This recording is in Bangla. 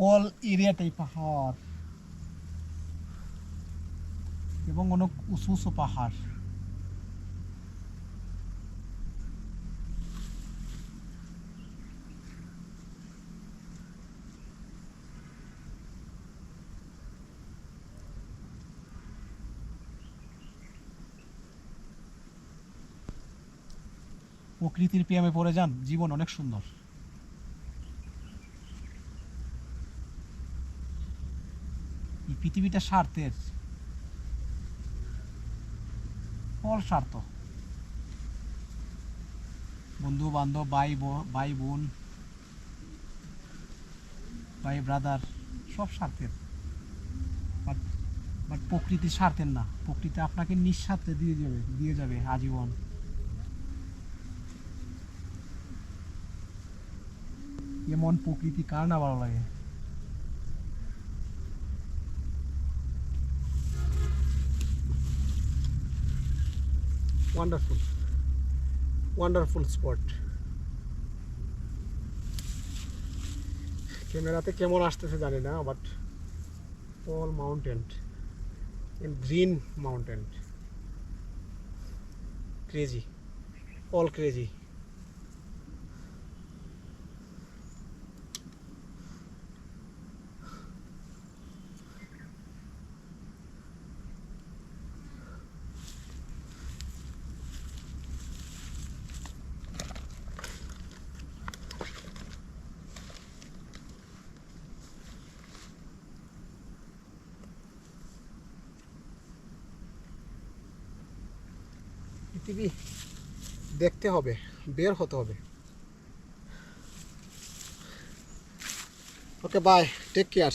অল এরিয়াটাই পাহাড়। এবং অনেক উঁচু উঁচু পাহাড়। প্রকৃতির প্রেমে পড়ে যান, জীবন অনেক সুন্দর। পৃথিবীটা স্বার্থের ফল স্বার্থ। বন্ধু বান্ধব ভাই ভাই বোন, ভাই ব্রাদার সব স্বার্থের। বাট বাট প্রকৃতি স্বার্থের না। প্রকৃতি আপনাকে নিঃস্বার্থে দিয়ে যাবে দিয়ে যাবে আজীবন। এমন প্রকৃতি কার না ভালো লাগে? ওয়ান্ডারফুল ওয়ান্ডারফুল স্পট ক্যামেরাতে কেমন আসতেছে জানি না but all mountain green mountain crazy all crazy পৃথিবী দেখতে হবে বের হতে হবে। Okay bye take care